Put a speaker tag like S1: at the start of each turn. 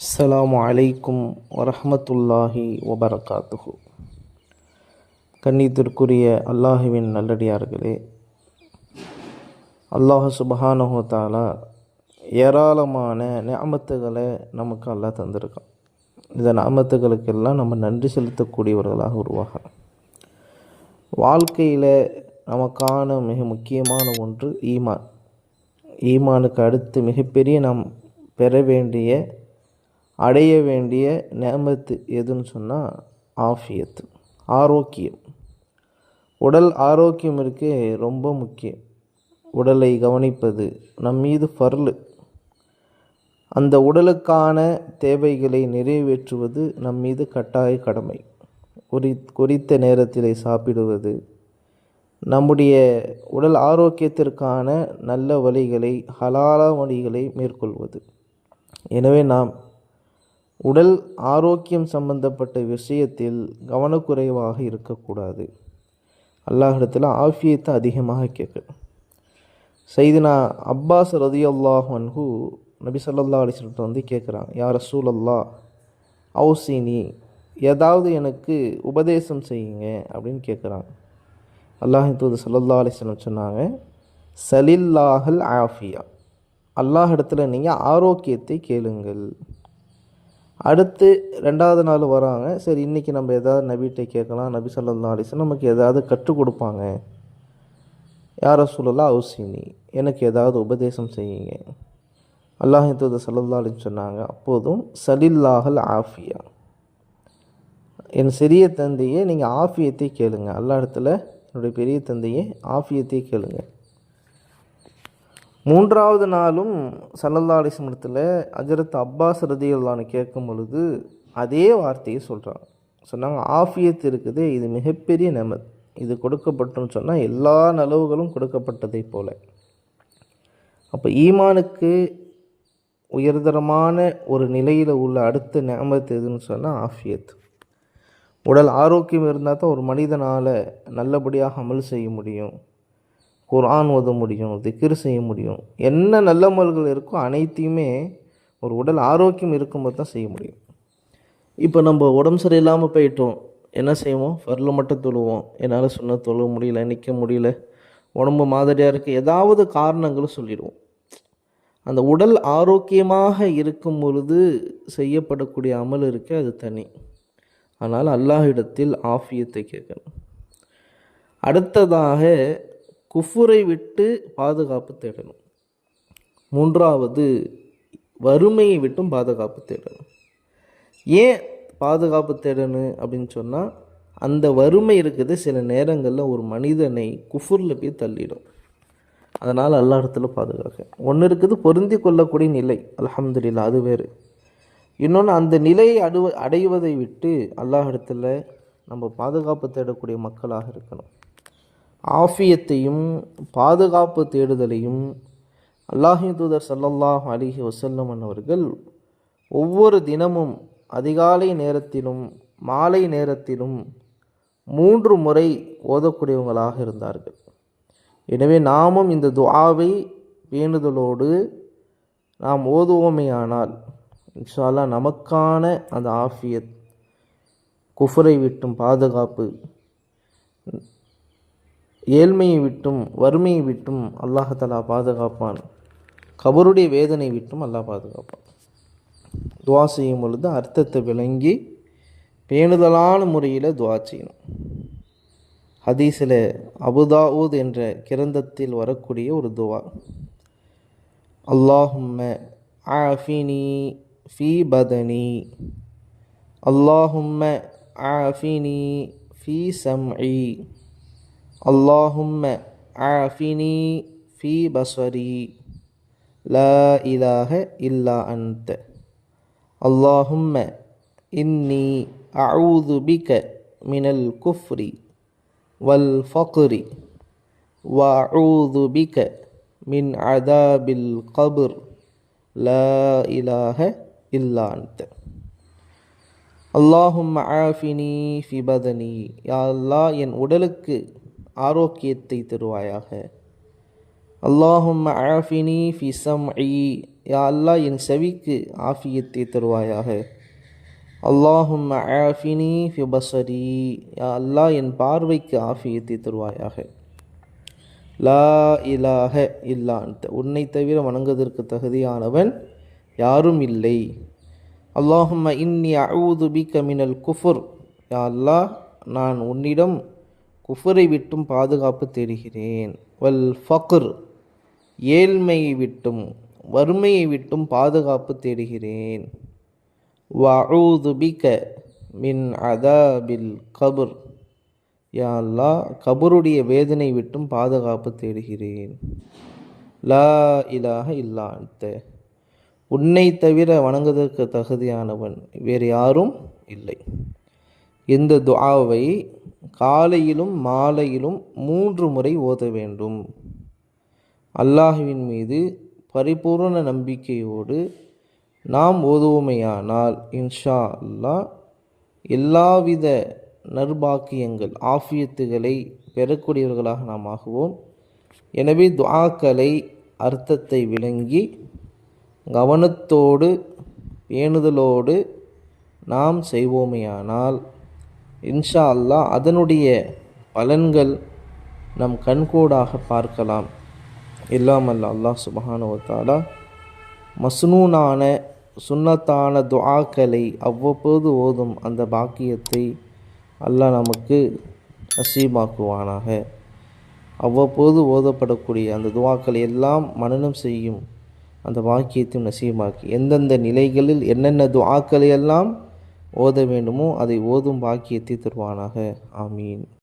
S1: அஸ்ஸலாமு அலைக்கும் வரஹமத்துல்லாஹி வபரகாத்துஹு. கண்ணியத்திற்குரிய அல்லாஹுவின் நல்லடியார்களே அல்லாஹ் சுபஹானஹு ஏராளமான நியாமத்துகளை நமக்கு அல்லாஹ் தந்திருக்கான். இந்த நாமத்துகளுக்கெல்லாம் நம்ம நன்றி செலுத்தக்கூடியவர்களாக உருவாகலாம் வாழ்க்கையில் நமக்கான மிக முக்கியமான ஒன்று ஈமான். ஈமானுக்கு அடுத்து மிகப்பெரிய நாம் பெற வேண்டிய அடைய வேண்டிய நேமத்து எதுன்னு சொன்னால் ஆஃபியத்து ஆரோக்கியம். உடல் ஆரோக்கியம் இருக்கே ரொம்ப முக்கியம். உடலை கவனிப்பது நம் மீது ஃபர்லு. அந்த உடலுக்கான தேவைகளை நிறைவேற்றுவது நம் மீது கட்டாய கடமை. குறி குறித்த நேரத்திலே சாப்பிடுவது நம்முடைய உடல் ஆரோக்கியத்திற்கான நல்ல வழிகளை ஹலால வழிகளை மேற்கொள்வது. எனவே நாம் உடல் ஆரோக்கியம் சம்பந்தப்பட்ட விஷயத்தில் கவனக்குறைவாக இருக்கக்கூடாது. அல்லாஹிடத்தில் ஆஃபியத்தை அதிகமாக கேட்கணும். செய்தினா அப்பாஸ் ரதி அல்லாஹன்ஹு நபி சொல்லல்லா அலிஸ்வரத்தை வந்து கேட்குறாங்க யார் ரசூல் அல்லா அவுசினி ஏதாவது எனக்கு உபதேசம் செய்யுங்க அப்படின்னு கேட்குறாங்க. அல்லாஹ் தூது சல்லல்லா அலிஸ்லம் சொன்னாங்க சலில்லாஹல் ஆஃபியா அல்லாஹ் இடத்துல நீங்கள் ஆரோக்கியத்தை கேளுங்கள். அடுத்து ரெண்டாவது நாள் வராங்க. சரி இன்றைக்கி நம்ம எதாவது நபிகிட்ட கேட்கலாம். நபி சொல்லலாம் அலிசன் நமக்கு எதாவது கற்றுக் கொடுப்பாங்க. யார சொல்லலாம் அவசியமி எனக்கு ஏதாவது உபதேசம் செய்யுங்க. அல்லாஹ் தூத சல்லல்லா அலின்னு சொன்னாங்க அப்போதும் சலில்லாஹல் ஆஃபியா. என் சிறிய தந்தையே நீங்கள் ஆஃபியத்தை கேளுங்க. அல்லா இடத்துல என்னுடைய பெரிய தந்தையே ஆஃபியத்தை கேளுங்கள் மூன்றாவது நாளும் சல்லல்லா அலிஸ்மரத்தில் அஜரத் அப்பாஸ் ரதியுல்லான்னு கேட்கும் பொழுது அதே வார்த்தையை சொல்கிறாங்க சொன்னாங்க ஆஃபியத் இருக்குது இது மிகப்பெரிய நமத். இது கொடுக்கப்பட்டுன்னு சொன்னால் எல்லா நலவுகளும் கொடுக்கப்பட்டதை போல. அப்போ ஈமானுக்கு உயர்தரமான ஒரு நிலையில் உள்ள அடுத்த நேமத் எதுன்னு சொன்னால் ஆஃபியத் உடல் ஆரோக்கியம் இருந்தால் தான் ஒரு மனிதனால் நல்லபடியாக அமல் செய்ய முடியும். குரான் ஓத முடியும் திக்ர் செய்ய முடியும். என்ன நல்ல அமல்கள் இருக்கோ அனைத்தையுமே ஒரு உடல் ஆரோக்கியம் இருக்கும்போது தான் செய்ய முடியும். இப்போ நம்ம உடம்பு சரியில்லாமல் போயிட்டோம். என்ன செய்வோம்? ஃபர்ல மட்டும் தொழுவோம். என்னால் சொன்ன தொழ முடியல நிற்க முடியல. உடம்பு மாதிரியாக இருக்குது ஏதாவது காரணங்களும் சொல்லிடுவோம். அந்த உடல் ஆரோக்கியமாக இருக்கும் பொழுது செய்யப்படக்கூடிய அமல் இருக்கு அது தனி. ஆனால் அல்லாஹிடத்தில் ஆஃபியத்தை கேட்கணும். அடுத்ததாக குஃபுரை விட்டு பாதுகாப்பு தேடணும். மூன்றாவது வறுமையை விட்டும் பாதுகாப்பு தேடணும். ஏன் பாதுகாப்பு தேடணும் அப்படின்னு சொன்னால் அந்த வறுமை இருக்குது சில நேரங்களில் ஒரு மனிதனை குஃபுரில் போய் தள்ளிடும். அதனால் எல்லா இடத்துல பாதுகாக்க. ஒன்று இருக்குது பொருந்தி கொள்ளக்கூடிய நிலை. அலமதுல்லா அது வேறு. இன்னொன்று அந்த நிலையை அடு அடைவதை விட்டு அல்லாஹ் இடத்துல நம்ம பாதுகாப்பு தேடக்கூடிய மக்களாக இருக்கணும். ஆஃபியத்தையும் பாதுகாப்பு தேடுதலையும் அல்லாஹி தூதர் சல்லல்லாஹ் அலிஹி வசல்லம் அவர்கள் ஒவ்வொரு தினமும் அதிகாலை நேரத்திலும் மாலை நேரத்திலும் மூன்று முறை ஓதக்கூடியவங்களாக இருந்தார்கள். எனவே நாமும் இந்த துஆவை வேண்டுதலோடு நாம் ஓதுவோமேயானால் இன்ஷால்லா நமக்கான அந்த ஆஃபியத் குஃபரை விட்டும் பாதுகாப்பு ஏழ்மையை விட்டும் வறுமையை விட்டும் அல்லாஹலா பாதுகாப்பான். கபருடைய வேதனை விட்டும் அல்லாஹ் பாதுகாப்பான். துவா செய்யும் பொழுது அர்த்தத்தை விளங்கி பேணுதலான முறையில் துவா செய்யணும். ஹதீஸில் அபுதாவூத் என்ற கிரந்தத்தில் வரக்கூடிய ஒரு துவா. அல்லாஹும்ம ஆஃபினி ஃபி பதனி. அல்லாஹும்ம ஆஃபினி ஃபி சம்இ. اللهم عافني في بصري لا إله إلا أنت اللهم إني أعوذ بك من الكفر والفقر وأعوذ بك من عذاب القبر لا إله إلا أنت اللهم عافني في بدني يا الله என் உடலுக்கு ஆரோக்கியத்தை தருவாயாக. அல்லாஹும் ஆஃபினி ஃபி சம்இ. யா அல்லாஹ் என் செவிக்கு ஆஃபியத்தை தருவாயாக. அல்லாஹும் ஆஃபினி ஃபி பசரி. யா அல்லாஹ் என் பார்வைக்கு ஆஃபியத்தை தருவாயாக. லா இலாக இல்லா உன்னை தவிர வணங்குவதற்கு தகுதியானவன் யாரும் இல்லை. அல்லாஹும் இன்னி அவுது பிக்க மினல் குஃபுர். யா அல்லாஹ் நான் உன்னிடம் குஃபரை விட்டும் பாதுகாப்பு தேடுகிறேன். வல் ஃபக்ர் ஏழ்மையை விட்டும் வறுமையை விட்டும் பாதுகாப்பு தேடுகிறேன். வஊது பிக்க மின் அதாபில் கபுர் யா அல்லாஹ் கபருடைய வேதனை விட்டும் பாதுகாப்பு தேடுகிறேன். லா இலாக இல்லா அன்த உன்னை தவிர வணங்குவதற்கு தகுதியானவன் வேறு யாரும் இல்லை. இந்த துஆவை காலையிலும் மாலையிலும் மூன்று முறை ஓத வேண்டும். அல்லாஹுவின் மீது பரிபூர்ண நம்பிக்கையோடு நாம் ஓதுவோமையானால் இன்ஷா அல்லாஹ் எல்லாவித நர்பாக்கியங்கள் ஆஃபியத்துகளை பெறக்கூடியவர்களாக நாம் ஆகுவோம். எனவே துவாக்கலை அர்த்தத்தை விளங்கி கவனத்தோடு பேணுதலோடு நாம் செய்வோமையானால் இன்ஷா அல்லாஹ் அதனுடைய பலன்கள் நம் கண்கூடாக பார்க்கலாம். இல்லாமல் அல்லாஹ் சுபஹானுவத்தாலா மஸ்னூனான சுன்னத்தான துஆக்களை அவ்வப்போது ஓதும் அந்த பாக்கியத்தை அல்லாஹ் நமக்கு அசீமாக்குவானாக அவ்வப்போது ஓதப்படக்கூடிய அந்த துவாக்களை எல்லாம் மனனம் செய்யும் அந்த வாக்கியத்தையும் நசீமாக்கி எந்தெந்த நிலைகளில் என்னென்ன துவாக்களை எல்லாம் ஓத வேண்டுமோ அதை ஓதும் பாக்கியத்தை தருவானாக. ஆமீன்.